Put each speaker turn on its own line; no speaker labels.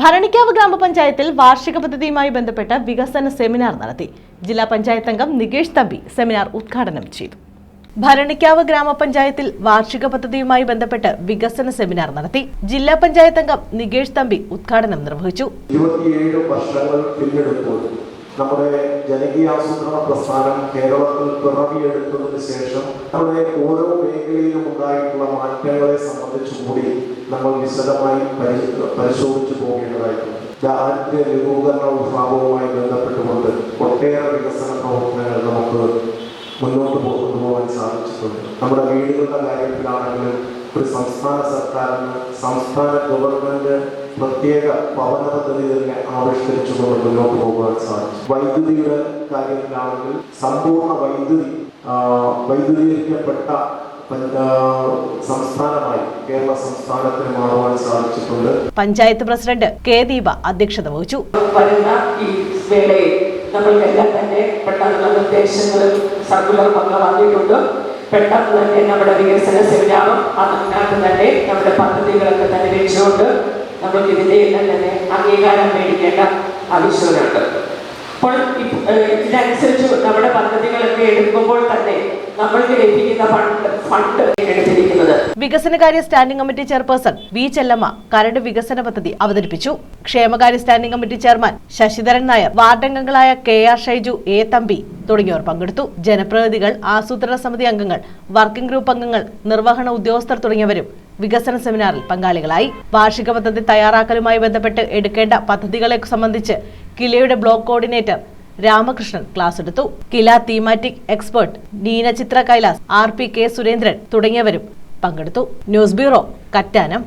ഭരണിക്കാവ് ഗ്രാമപഞ്ചായത്തിൽ വാർഷിക പദ്ധതിയുമായി ബന്ധപ്പെട്ട വികസന സെമിനാർ നടത്തി. ജില്ലാ പഞ്ചായത്ത് അംഗം നികേഷ് തമ്പി സെമിനാർ ഉദ്ഘാടനം ചെയ്തു. ഭരണിക്കാവ് ഗ്രാമപഞ്ചായത്തിൽ വാർഷിക പദ്ധതിയുമായി ബന്ധപ്പെട്ട് വികസന സെമിനാർ നടത്തി. ജില്ലാ പഞ്ചായത്ത് അംഗം നികേഷ് തമ്പി ഉദ്ഘാടനം നിർവഹിച്ചു.
വർഷങ്ങൾ പിന്നിടുമ്പോൾ നമ്മുടെ ജനകീയാസൂത്രണ പ്രസ്ഥാനം കേരളത്തിൽ പിറവിയെടുത്തതിന് ശേഷം നമ്മുടെ ഓരോ മേഖലയിലും ഉണ്ടായിട്ടുള്ള മാറ്റങ്ങളെ സംബന്ധിച്ചുകൂടി നമ്മൾ വിശദമായി പരി- പരിശോധിച്ചു പോകേണ്ടതായിട്ടുണ്ട്. ദാരിദ്ര്യ ലഘൂകരണ വിഭാഗവുമായി ബന്ധപ്പെട്ടുകൊണ്ട് ഒട്ടേറെ വികസന പ്രവർത്തനങ്ങൾ നമുക്ക് മുന്നോട്ട് കൊണ്ടുപോകാൻ സാധിച്ചിട്ടുണ്ട്. നമ്മുടെ വീടുകളുടെ കാര്യത്തിലാണെങ്കിലും ഒരു സംസ്ഥാന സർക്കാരിന് സംസ്ഥാന ഗവൺമെന്റ് പ്രത്യേക ഭവന പദ്ധതി തന്നെ ആവിഷ്കരിച്ചുകൊണ്ട് മുന്നോട്ട് പോകുവാൻ സാധിച്ചു. വൈദ്യുതിയുടെ കാര്യത്തിലാണെങ്കിൽ സമ്പൂർണ വൈദ്യുതി വൈദ്യുതീകരിക്കപ്പെട്ട സംസ്ഥാനമായി കേരള സംസ്ഥാനത്തിന് മാറുവാൻ സാധിച്ചിട്ടുണ്ട്.
പഞ്ചായത്ത് പ്രസിഡന്റ് കെ ദീപ അധ്യക്ഷത വഹിച്ചു.
വരുന്ന ഈ വേളയിൽ നമ്മൾക്കെല്ലാം തന്നെ പെട്ടെന്നുള്ള നിർദ്ദേശങ്ങളും സർക്കുലർ വന്നിട്ടുണ്ട്. പെട്ടെന്ന് തന്നെ നമ്മുടെ വികസന സെമിനാറും അതിനകത്ത് തന്നെ നമ്മുടെ പദ്ധതികളൊക്കെ തന്നെ വെച്ചുകൊണ്ട് നമുക്ക് ഇതിന്റെ എല്ലാം തന്നെ അംഗീകാരം മേടിക്കേണ്ട ആവശ്യമുണ്ട്. അപ്പോൾ ഇതിനനുസരിച്ച് നമ്മുടെ പദ്ധതികളൊക്കെ എടുക്കുമ്പോൾ തന്നെ നമ്മൾക്ക് ലഭിക്കുന്ന ഫണ്ട് ഫണ്ട്
വികസനകാര്യ standing committee chairperson V Chellamma കരട് വികസന പദ്ധതി അവതരിപ്പിച്ചു. ക്ഷേമകാര്യ standing committee chairman Sasidharan Nair വാർഡംഗങ്ങളായ K R Shaiju A Thampi തുടങ്ങിയവർ പങ്കെടുത്തു. ജനപ്രതിനിധികൾ ആസൂത്രണ സമിതി അംഗങ്ങൾ വർക്കിംഗ് ഗ്രൂപ്പ് അംഗങ്ങൾ നിർവഹണ ഉദ്യോഗസ്ഥർ തുടങ്ങിയവരും വികസന സെമിനാറിൽ പങ്കാളികളായി. വാർഷിക പദ്ധതി തയ്യാറാക്കലുമായി ബന്ധപ്പെട്ട് എടുക്കേണ്ട പദ്ധതികളെ സംബന്ധിച്ച് കിലയുടെ ബ്ലോക്ക് കോർഡിനേറ്റർ രാമകൃഷ്ണൻ ക്ലാസ് എടുത്തു. KILA thematic expert Neena Chithra Kailas R P K Surendran തുടങ്ങിയവരും പങ്കെടുത്തു. News bureau Kattanam.